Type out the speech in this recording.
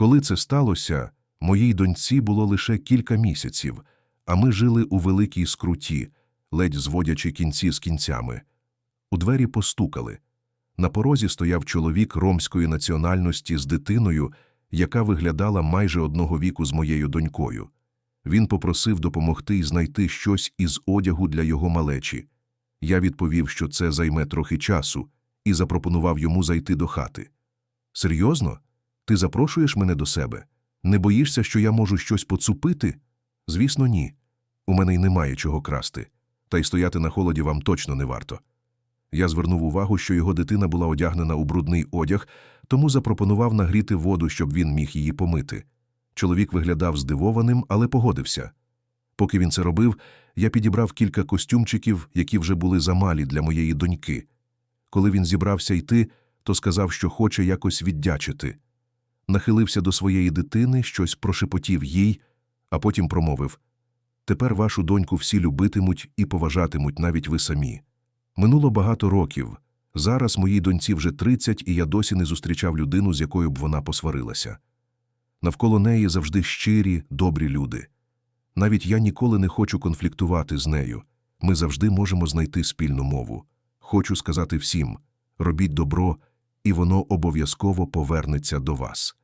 Коли це сталося, моїй доньці було лише кілька місяців, а ми жили у великій скруті, ледь зводячи кінці з кінцями. У двері постукали. На порозі стояв чоловік ромської національності з дитиною, яка виглядала майже одного віку з моєю донькою. Він попросив допомогти й знайти щось із одягу для його малечі. Я відповів, що це займе трохи часу, і запропонував йому зайти до хати. Серйозно? Ти запрошуєш мене до себе? Не боїшся, що я можу щось поцупити? Звісно, ні. У мене й немає чого красти. Та й стояти на холоді вам точно не варто. Я звернув увагу, що його дитина була одягнена у брудний одяг, тому запропонував нагріти воду, щоб він міг її помити. Чоловік виглядав здивованим, але погодився. Поки він це робив, я підібрав кілька костюмчиків, які вже були замалі для моєї доньки. Коли він зібрався йти, то сказав, що хоче якось віддячити. Нахилився до своєї дитини, щось прошепотів їй, а потім промовив Тепер вашу доньку всі любитимуть і поважатимуть навіть ви самі. Минуло багато років. Зараз моїй доньці вже 30, і я досі не зустрічав людину, з якою б вона посварилася. Навколо неї завжди щирі, добрі люди. Навіть я ніколи не хочу конфліктувати з нею. Ми завжди можемо знайти спільну мову. Хочу сказати всім робіть добро, і воно обов'язково повернеться до вас.